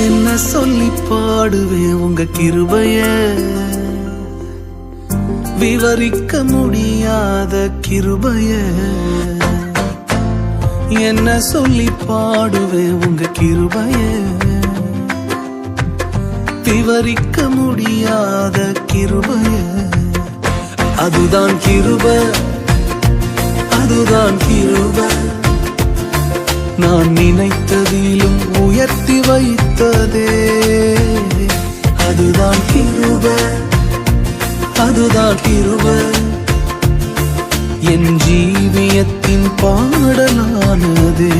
என்ன சொல்லி பாடுவேன் உங்க கிருபைய? விவரிக்க முடியாத கிருபைய. என்ன சொல்லி பாடுவேன் உங்க கிருபைய. விவரிக்க முடியாத கிருபைய. அதுதான் கிருப அதுதான் கிருப. நான் நினைத்ததிலும் உயர்த்தி வைத்ததே. அதுதான் கிருப என் ஜீவியத்தின் பாடலானதே.